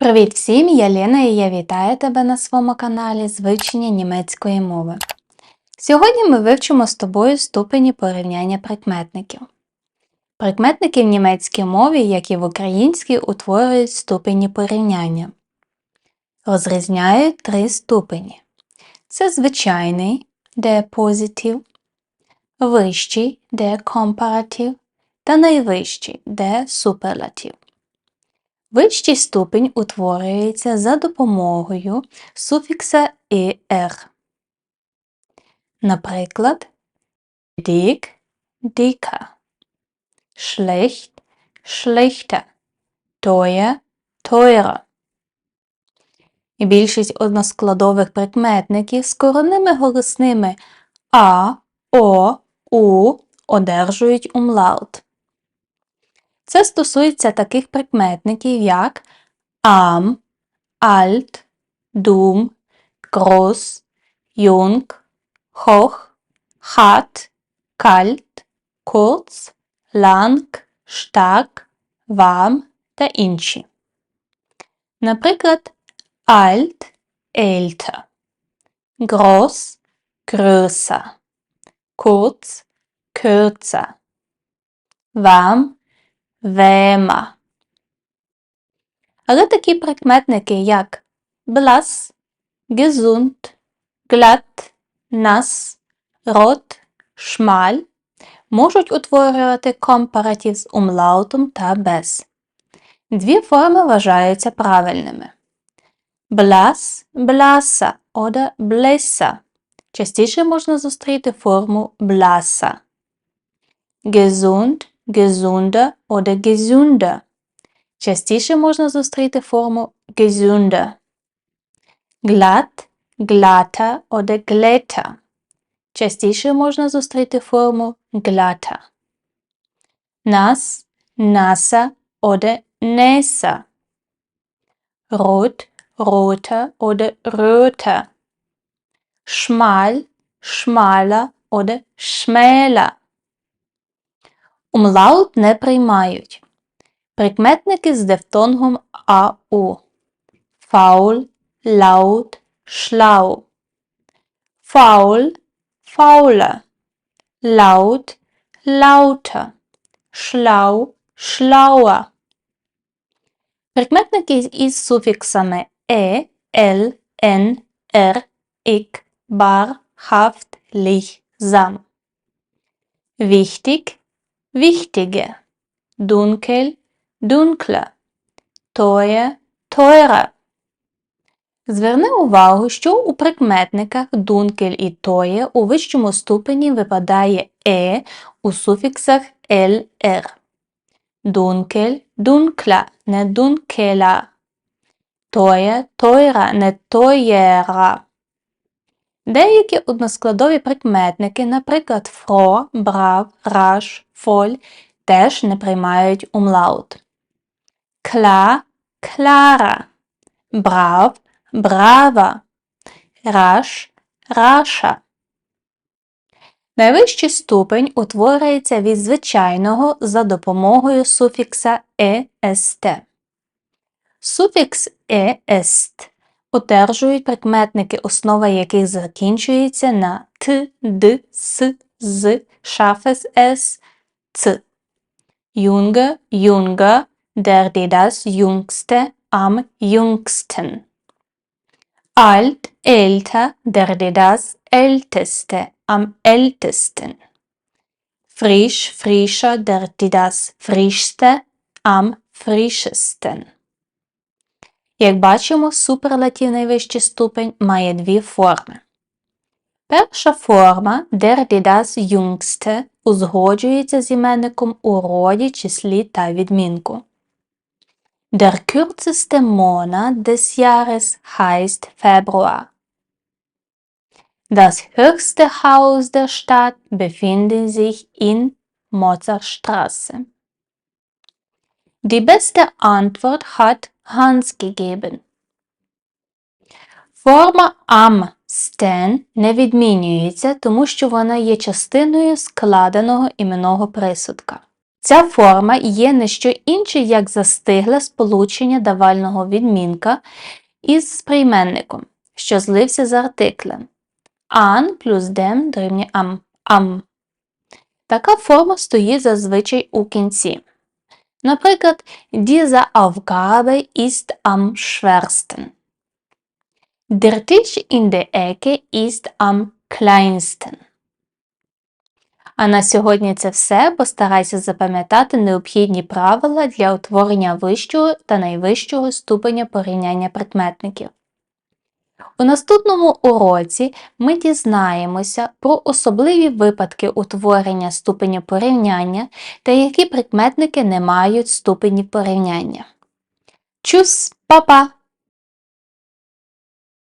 Привіт всім! Я Лена і я вітаю тебе на своєму каналі з вивчення німецької мови. Сьогодні ми вивчимо з тобою ступені порівняння прикметників. Прикметники в німецькій мові, як і в українській, утворюють ступені порівняння. Розрізняють три ступені. Це звичайний, де позитив, вищий, де компаратив та найвищий, де суперлатив. Вищий ступінь утворюється за допомогою суфікса «er». Наприклад, dick – dicker, schlecht – schlechter, teuer – teurer. Більшість односкладових прикметників з коронними голосними а, о, у одержують умлаут. Це стосується таких прикметників, як am, alt, dumm, groß, jung, hoch, hat, kalt, kurz, lang, stark, warm та інші. Наприклад, alt älter, groß größer, kurz kürzer, warm вема. Але такі прикметники, як blass, gesund, glatt, nass, rot, schmal можуть утворювати компаратив з умлаутом та без. Дві форми вважаються правильними. Blass, blasa oder blässa. Частіше можна зустріти форму blasa. Gesund, gesunder oder gesünder. Частіше можна зустріти форму gesünder. Glatt, glatter oder glätter. Частіше можна зустріти форму glatter. Nass, nasser oder nässer. Rot, roter oder röter. Schmal, schmaler oder schmäler. Умлаут не приймають. Прикметники з дифтонгом ау. Faul, laut, schlau. Faul, fauler. Laut, lauter. Schlau, schlauer. Прикметники із суфіксами е, л, н, р, ік, бар, хафт, ліх, зам. Wichtig, wichtige, dunkel, dunkler, teuer, teurer. Зверни увагу, що у прикметниках дункель і тоє у вищому ступені випадає е у суфіксах «лр». Дункель, дункла, не дункела. Тоє, тойра, не тоєра. Деякі односкладові прикметники, наприклад, фро, брав, раш, фоль, теж не приймають умлаут. Кла, кляра, брав, брава, раш, раша. Найвищий ступень утворюється від звичайного за допомогою суфікса ест. Суфікс ест одержують прикметники, основа яких закінчується на т, д, с, з, шафес с, ц. Junge, Junger, der, die, das, Jüngste, am jüngsten. Alt, älter, der, die, das, älteste, am ältesten. Frisch, frischer, der, die, das, frischste, am frischesten. Як бачимо, суперлатив найвищий ступень має дві форми. Перша форма der die das jüngste узгоджується з іменником у роді, числі та відмінку. Der kürzeste Monat des Jahres heißt Februar. Das höchste Haus der Stadt befindet sich in Mozartstraße. Die beste Antwort hat Hans gegeben. Форма am стен не відмінюється, тому що вона є частиною складеного іменного присудка. Ця форма є не що інше, як застигле сполучення давального відмінка із прийменником, що злився з артиклем. An плюс dem дорівнює am. Така форма стоїть зазвичай у кінці. Наприклад, diese Aufgabe ist am schwersten. Der Tisch in der Ecke ist am kleinsten. А на сьогодні це все. Постарайся запам'ятати необхідні правила для утворення вищого та найвищого ступеня порівняння прикметників. У наступному уроці ми дізнаємося про особливі випадки утворення ступеня порівняння та які прикметники не мають ступенів порівняння. Чус, па-па!